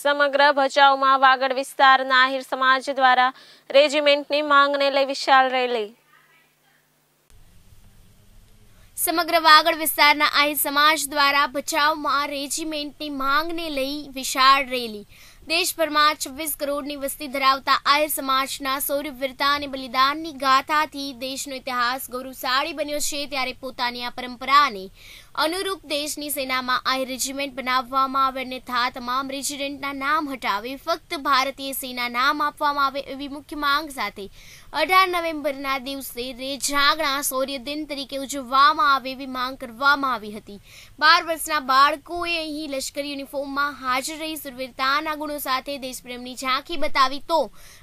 સમગ્ર ભચાઉમાં વાગડ વિસ્તારના આહિર સમાજ દ્વારા રેજિમેન્ટની માંગને લઈ વિશાળ રેલી. સમગ્ર વાગડ વિસ્તારના આહિર સમાજ દ્વારા ભચાઉમાં રેજિમેન્ટની માંગને લઈ વિશાળ રેલી. દેશભરમાં છવ્વીસ કરોડની વસ્તી ધરાવતા આહિર સમાજના શૌર્યવીરતા અને બલિદાનની ગાથાથી દેશનો ઇતિહાસ ગૌરવશાળી બન્યો છે ત્યારે પોતાની આ પરંપરાને અનુરૂપ દેશની સેનામાં આહિર રેજિમેન્ટ બનાવવામાં આવે અન્યથા તમામ રેજિમેન્ટના નામ હટાવી, ફક્ત ભારતીય સેના નામ આપવામાં આવે એવી મુખ્ય માંગ સાથે અઢાર નવેમ્બરના દિવસે રેજાગણા શૌર્ય દિન તરીકે ઉજવવામાં આવે એવી માંગ કરવામાં આવી હતી. બાર વર્ષના બાળકોએ અહીં લશ્કરી યુનિફોર્મમાં હાજર રહી સુરવીરતાના ગુણો સાથે દેશપ્રેમની ઝાંખી બતાવી તો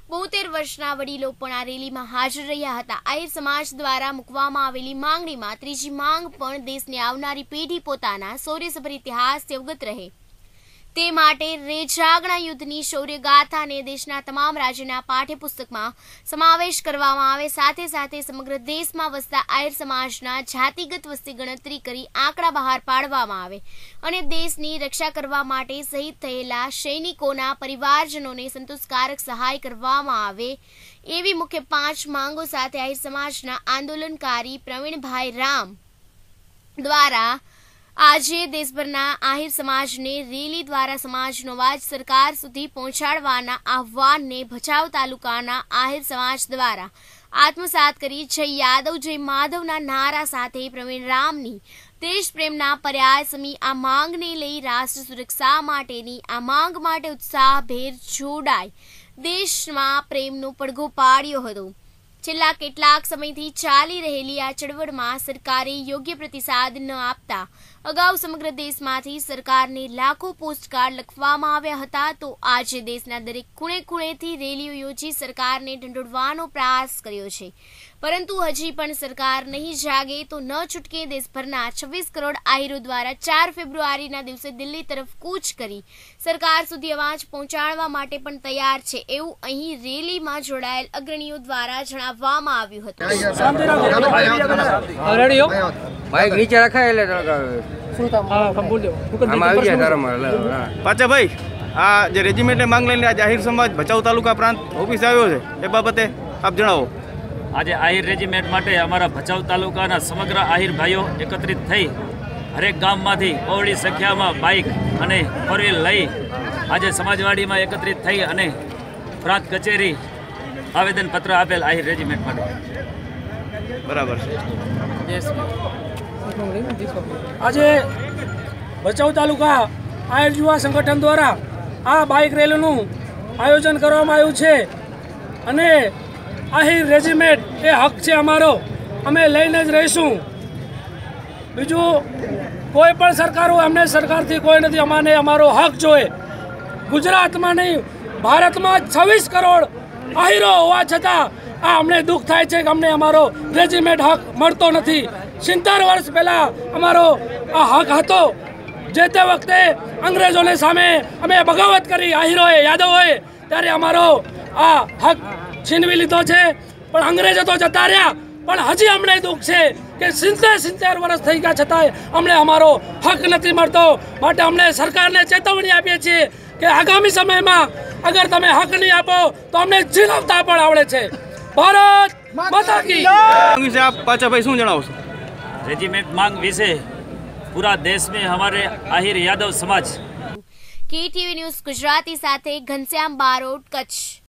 બોતેર વર્ષના વડીલો પણ આ રેલીમાં હાજર રહ્યા હતા. આહિર સમાજ દ્વારા મૂકવામાં આવેલી માંગણીમાં ત્રીજી માંગ પણ દેશની આવનારી પેઢી પોતાના શૌર્યસભર ઇતિહાસથી અવગત રહે. તે માટે રેજાગણા યુદ્ધની શૌર્ય ગાથાને દેશના તમામ રાજ્યના પાઠ્યપુસ્તકમાં સમાવેશ કરવામાં આવે. સાથે સાથે સમગ્ર દેશમાં વસતા આયર સમાજના જાતિગત વસ્તી ગણતરી કરી આંકડા બહાર પાડવામાં આવે અને દેશની રક્ષા કરવા માટે શહીદ થયેલા સૈનિકોના પરિવારજનોને સંતોષકારક સહાય કરવામાં આવે એવી મુખ્ય પાંચ માંગો સાથે આહિર સમાજના આંદોલનકારી પ્રવીણભાઈ રામ દ્વારા આજે દેશભરના આહિર સમાજને રેલી દ્વારા સમાજનો અવાજ સરકાર સુધી પહોંચાડવાના આહવાનને ભચાઉ તાલુકાના આહિર સમાજ દ્વારા આત્મસાત કરી જય યાદવ, જય માધવના નારા સાથે પ્રવીણ રામની દેશપ્રેમના પર્યાય સમી આ માંગને લઈ રાષ્ટ્ર સુરક્ષા માટેની આ માંગ માટે ઉત્સાહભેર જોડાય દેશમાં પ્રેમનો પડઘો પાડ્યો હતો. છેલ્લા કેટલાક સમયથી ચાલી રહેલી આ ચળવળમાં સરકારે યોગ્ય પ્રતિસાદ ન આપતા અગાઉ સમગ્ર દેશમાંથી સરકારને લાખો પોસ્ટકાર્ડ લખવામાં આવ્યા હતા. તો આજે દેશના દરેક ખૂણે ખૂણેથી રેલીઓ યોજી સરકારને ઢંઢોળવાનો પ્રયાસ કર્યો છે. પરંતુ હજી પણ સરકાર નહીં જાગે તો ન છૂટકે દેશભરના છવ્વીસ કરોડ આહીરો દ્વારા ચાર ફેબ્રુઆરીના દિવસે દિલ્હી તરફ કૂચ કરી. સરકાર સુધી અવાજ પહોંચાડવા માટે પણ તૈયાર છે એવું અહીં રેલીમાં જોડાયેલ અગ્રણીઓ દ્વારા જણાવવામાં આવ્યું હતું. બાઈક નીચે રખાય એટલે. પાછા ભાઈ આ જે રેજિમેન્ટની માંગ લઈને આ જાહેર સમાજ ભચાઉ તાલુકા પ્રાંત ઓફિસ આવ્યો છે એ બાબતે આપ જણાવો. આજે આહિર રેજિમેન્ટ માટે અમારા ભચાઉ તાલુકાના સમગ્ર આહિર ભાઈઓ એકત્રિત થઈ હરેક ગામમાંથી બહોળી સંખ્યામાં બાઇક અને ફોર લઈ આજે સમાજવાડીમાં એકત્રિત થઈ અને પ્રાંત કચેરી આવેદનપત્ર આપેલ આહિર રેજિમેન્ટ માટે. બરાબર છે. આજે ભચાઉ તાલુકા આહિર યુવા સંગઠન દ્વારા આ બાઇક રેલીનું આયોજન કરવામાં આવ્યું છે અને આહિર રેજિમેન્ટ એ હક છે અમારો. અમે લઈને જ રહીશું. બીજું, કોઈ પણ સરકાર હોય, અમને સરકારથી કોઈ નથી, અમાને અમારો હક જોઈએ. ગુજરાતમાં નહીં, ભારતમાં છવ્વીસ કરોડ આહીરો હોવા છતાં આ અમને દુઃખ થાય છે કે અમને અમારો રેજિમેન્ટ હક મળતો નથી. સિત્તેર વર્ષ પહેલાં અમારો આ હક હતો. જે તે વખતે અંગ્રેજોને સામે અમે બગાવત કરી આહીરોએ યાદવોએ ત્યારે અમારો આ હક છીનવી લીધો છે. પણ અંગ્રેજો તો જતા રહ્યા. પણ હજી અમને દુઃખ છે કે સિત્તેર સિત્તેર વર્ષ થઈ ગયા છતાંય અમને અમારો હક નથી મળતો. માટે અમને સરકારને ચેતવણી આપીએ છીએ કે આગામી સમયમાં અગર તમે હક નહીં આપો તો અમને જીલવતા પણ આવડે છે. ભારત માતા કી પાછા ભાઈ શું જણાવશો? રેજીમેન્ટ માંગ વિશે પૂરા દેશ મેં હમારે આહિર યાદવ સમાજ. કેટીવી ન્યૂઝ ગુજરાતી સાથે ઘનશ્યામ બારોટ કચ્છ.